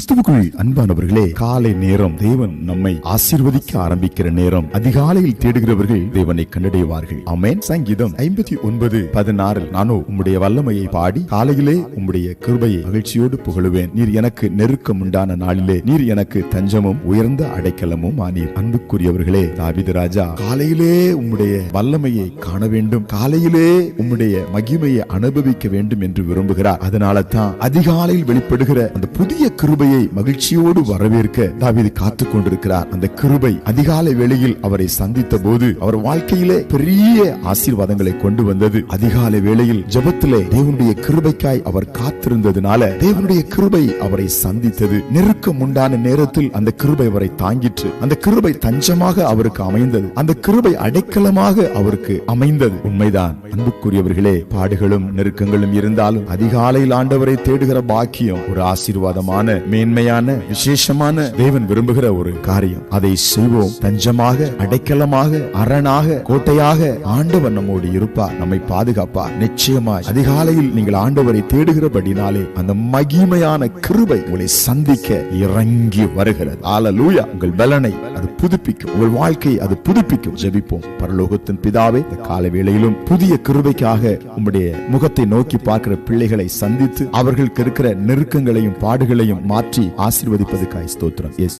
கிறிஸ்துவுக்குள் அன்பானவர்களே காலை நேரம் தேவன் நம்மை ஆசீர்வதிக்க ஆரம்பிக்கிற நேரம். அதிகாலையில் தேடுகிறவர்கள் தேவனை கண்டடைவார்கள். அமேன் சங்கீதம் ஐம்பத்தி ஒன்பது பதினாறு. நானோ உம்முடைய வல்லமையை பாடி காலையிலே உம்முடைய கிருபையை மகிழ்ச்சியோடு புகழுவேன். நீர் எனக்கு நெருக்கம் உண்டான நாளிலே நீர் எனக்கு தஞ்சமும் உயர்ந்த அடைக்கலமும் ஆனீர். அன்புக்குரியவர்களே தாவித ராஜா காலையிலே உம்முடைய வல்லமையை காண வேண்டும். காலையிலே உம்முடைய மகிமையை அனுபவிக்க வேண்டும் என்று விரும்புகிறார். அதனால தான் அதிகாலையில் வெளிப்படுகிற அந்த புதிய கிருபை கிருபையை மகிழ்ச்சியோடு வரவேற்க தாவீது காத்து கொண்டிருக்கிறார் அந்த கிருபை அதிகாலை வேளையில் அவரை சந்தித்த போது அவர் வாழ்க்கையிலே பெரிய ஆசீர்வாதங்களை கொண்டு வந்தது. அதிகாலை வேளையில் ஜபத்திலே தேவனுடைய கிருபைக்காய் அவர் காத்திருந்ததுனால தேவனுடைய கிருபை அவரை சந்தித்தது. நெருக்கம் உண்டான நேரத்தில் அந்த கிருபை அவரை தாங்கிற்று. அந்த கிருபை தஞ்சமாக அவருக்கு அமைந்தது. அந்த கிருபை அடைக்கலமாக அவருக்கு அமைந்தது. உண்மைதான். அன்புக்குரியவர்களே பாடுகளும் நெருக்கங்களும் இருந்தாலும் அதிகாலையில் ஆண்டவரை தேடுகிற பாக்கியம் ஒரு ஆசீர்வாதமான மேன்மையான விசேஷமான தேவன் விரும்புகிற ஒரு காரியம். அதை செய்வோம். தஞ்சமாக அடைக்கலமாக அரணாக கோட்டையாக ஆண்டவர் நம்மோடு இருப்பார். நம்மை பாதுகாப்பார். நிச்சயமாய் அதிகாலையில் நீங்கள் ஆண்டவரை தேடுகிறபடினாலே அந்த மகிமையான கிருபை உங்களை சந்திக்க இறங்கி வருகிறது. ஆலலூயா உங்கள் பலனை அது புதுப்பிக்கும். உங்கள் வாழ்க்கையை அது புதுப்பிக்கும். ஜெபிப்போம். பரலோகத்தின் பிதாவே இந்த கால வேளையிலும் புதிய கிருபைக்காக உங்களுடைய முகத்தை நோக்கி பார்க்கிற பிள்ளைகளை சந்தித்து அவர்களுக்கு இருக்கிற நெருக்கங்களையும் பாடுகளையும் மாற்றி ஆசீர்வதிப்பதுக்காய் ஸ்தோத்திரம். எஸ்